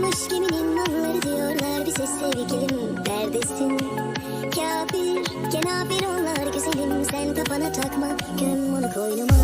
malları diyorlar bize sevgilim neredesin? Kafir, kenafir onlar güzelim sen kafana takma göm onu koynuma.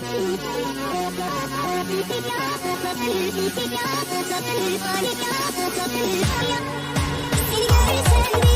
Seni gel